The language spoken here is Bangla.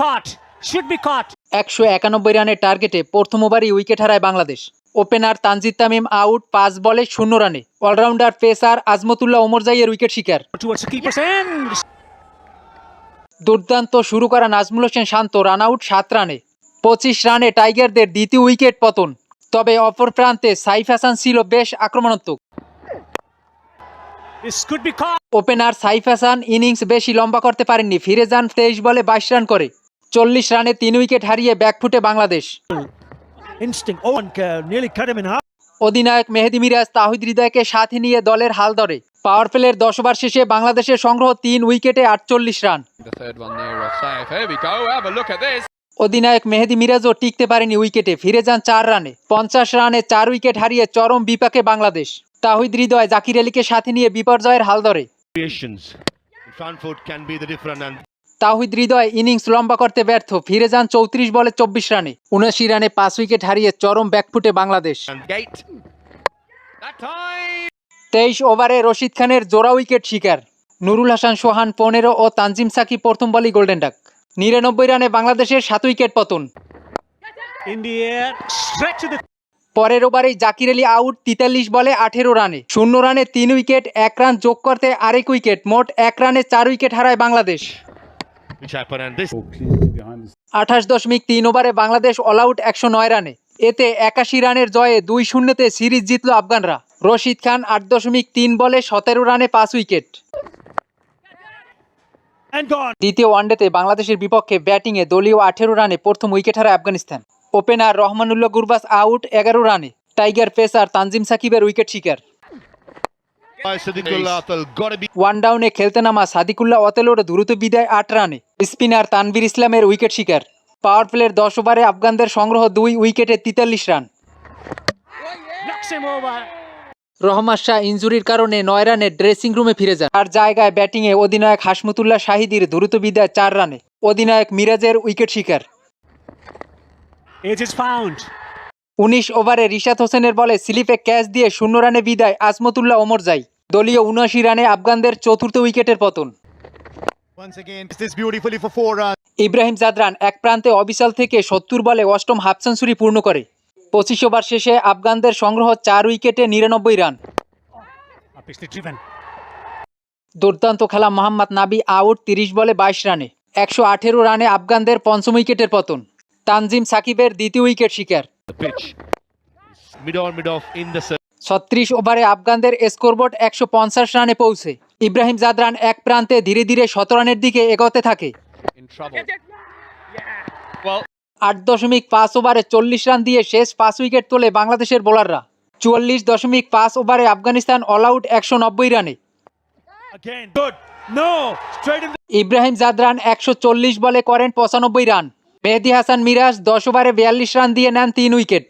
caught. Should be caught. একশো একানব্বই রানের টার্গেটে প্রথম ওভারই উইকেট হারায় বাংলাদেশ ওপেনার তানজিদ তামিম আউট পাঁচ বলে শূন্য রানে অলরাউন্ডার পেসার আজমতুল্লাহ ওমরজাইয়ের উইকেট শিকার. দুর্দান্ত শুরু করা নাজমুল হোসেন শান্ত রান আউট সাত রানে পঁচিশ রানে টাইগারদের দ্বিতীয় উইকেট পতন তবে অপর প্রান্তে সাইফ হাসান ছিল বেশ আক্রমণাত্মক. ওপেনার সাইফ হাসান ইনিংস বেশি লম্বা করতে পারেননি ফিরে যান তেইশ বলে বাইশ রান করে চল্লিশ রানে তিন উইকেট হারিয়ে ব্যাকফুটে বাংলাদেশ. Oh, uh. অধিনায়ক মেহেদি মিরাজ তাহিদ হৃদয়কে সাথে নিয়ে দলের হাল ধরে পাওয়ার প্লের দশ ওভার শেষে বাংলাদেশের সংগ্রহ তিন উইকেটে আটচল্লিশ রান. অধিনায়ক মেহেদি মিরাজও টিকতে পারেনি উইকেটে ফিরে যান চার রানে পঞ্চাশ রানে চার উইকেট হারিয়ে চরম বিপাকে বাংলাদেশ তাহিদ হৃদয় জাকির আলীকে সাথে নিয়ে বিপর্যয়ের হাল ধরে তাহিদ হৃদয় ইনিংস লম্বা করতে ব্যর্থ। ফিরে যান চৌত্রিশ বলে চব্বিশ রানে। উনআশি রানে পাঁচ উইকেট হারিয়ে চরম ব্যাকফুটে বাংলাদেশ. তেইশ ওভারে রশিদ খানের জোড়া উইকেট শিকার। নুরুল হাসান সোহান পনেরো ও তানজিম সাকি প্রথম বলই গোল্ডেন ডাক। নিরানব্বই রানে বাংলাদেশের সাত উইকেট পতন. পরের ওভারেই জাকির আলী আউট তেতাল্লিশ বলে আঠেরো রানে। শূন্য রানে তিন উইকেট এক রান যোগ করতে আরেক উইকেট মোট এক রানে চার উইকেট হারায় বাংলাদেশ। আঠাশ দশমিক তিন ওভারে বাংলাদেশ অল আউট একশো নয় রানে। এতে একাশি রানের জয়ে দুই শূন্যতে সিরিজ জিতল আফগানরা। রশিদ খান আট দশমিক তিন বলে সতেরো রানে পাঁচ উইকেট। দ্বিতীয় ওয়ানডেতে বাংলাদেশের বিপক্ষে ব্যাটিংয়ে দলীয় আঠেরো রানে প্রথম উইকেট হারায় আফগানিস্তান। ওপেনার রহমানুল্লাহ গুরবাস আউট এগারো রানে। টাইগার পেসার তানজিম সাকিবের উইকেট শিকার। ওয়ান ডাউনে খেলতে নামা সাদিকুল্লাহ অতেলোর দ্রুত বিদায় আট রানে। স্পিনার তানভীর ইসলামের উইকেট শিকার। পাওয়ার প্লের দশ ওভারে আফগানদের সংগ্রহ দুই উইকেটে তেতাল্লিশ রান. রহমান শাহ ইঞ্জুরির কারণে নয় রানে ড্রেসিং রুমে ফিরে যান। আর জায়গায় ব্যাটিংয়ে অধিনায়ক হাসমুতুল্লাহ শাহিদির দ্রুত বিদায় চার রানে। অধিনায়ক মিরাজের উইকেট শিকার। It is found. উনিশ ওভারে রিশাদ হোসেনের বলে স্লিপে ক্যাচ দিয়ে শূন্য রানে বিদায় আসমতুল্লাহ আজমতুল্লাহ ওমরজাই দলীয় উনআশি রানে আফগানদের চতুর্থ উইকেটের পতন। ইব্রাহিম জাদরান এক প্রান্তে অবিশাল থেকে সত্তর বলে অষ্টম হাফ সেঞ্চুরি পূর্ণ করে। পঁচিশ ওভার শেষে আফগানদের সংগ্রহ চার উইকেটে নিরানব্বই রান। দুর্দান্ত খেলা মোহাম্মদ নাবি আউট তিরিশ বলে বাইশ রানে। একশো আঠেরো রানে আফগানদের পঞ্চম উইকেটের পতন। তানজিম সাকিবের দ্বিতীয় উইকেট শিকার। Pitch mid on mid off in the circle ছত্রিশ ওভারে আফগানদের স্কোরবোর্ড একশো পঞ্চাশ রানে পৌঁছে। ইব্রাহিম জাদরান এক প্রান্তে ধীরে ধীরে শত রানের দিকে এগোতে থাকে। আট দশমিক পাঁচ ওভারে চল্লিশ রান দিয়ে শেষ পাঁচ উইকেট তোলে বাংলাদেশের বোলাররা। চুয়াল্লিশ দশমিক পাঁচ ওভারে আফগানিস্তান অল আউট একশো নব্বই রানে. ইব্রাহিম জাদরান একশো চল্লিশ বলে করেন পঁচানব্বই রান। মেহেদি হাসান মিরাজ দশ ওভারে বিয়াল্লিশ রান দিয়ে নেন তিন উইকেট।